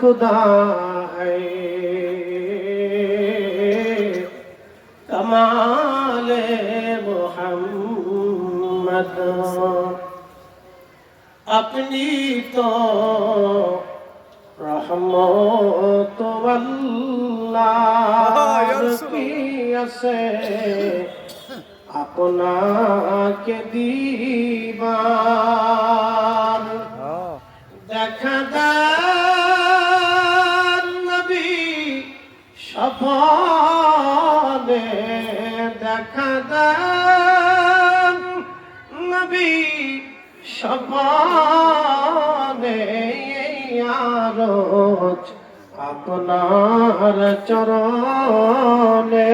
खुदा है कमाल मोहम्मद अपनी तो रहमत अपना के दीवा সফলে দেখা দেন নবী সফলে আরজ আপনার চরণে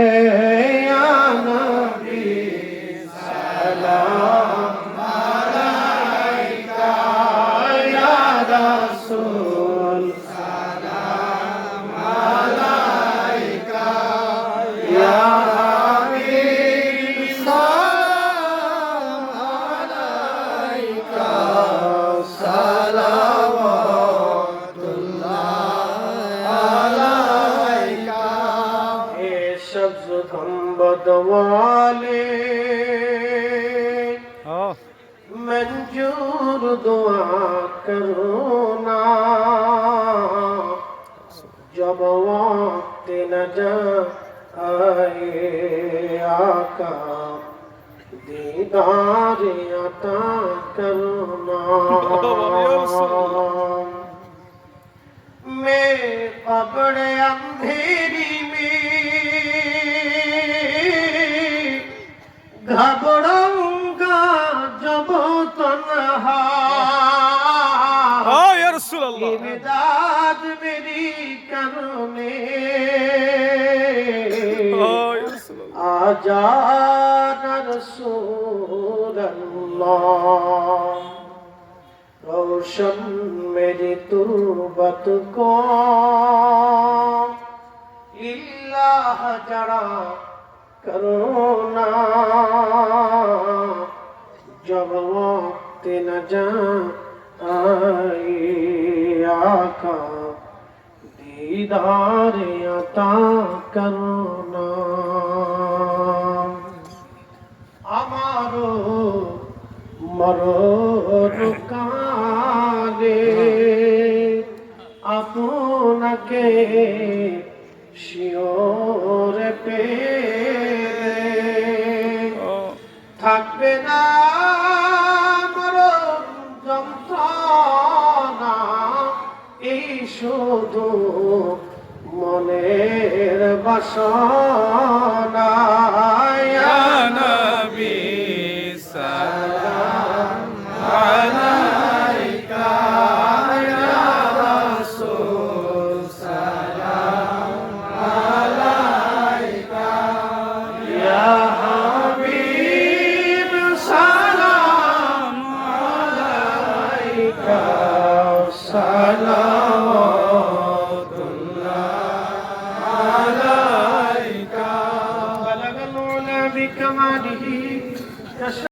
নবী সালাম खुद मंजूर दुआ करुना जब वक्त नज़र आए आका दीदार अता करुना मेरे पबड़े अंधेरी মেজাজ মেরি কারণে। আজাদ রসুল্লাহ রোশন মেরি তুরবত কো ইল্লাহ জড়া করোনা জব ওয়াক্ত না যা आई আকা দিদারে আতা করুণা আমারও মরণ কালে আপনাকে শিওর পে থাকবে না শুধু মনের বাসনা ইয়া جماله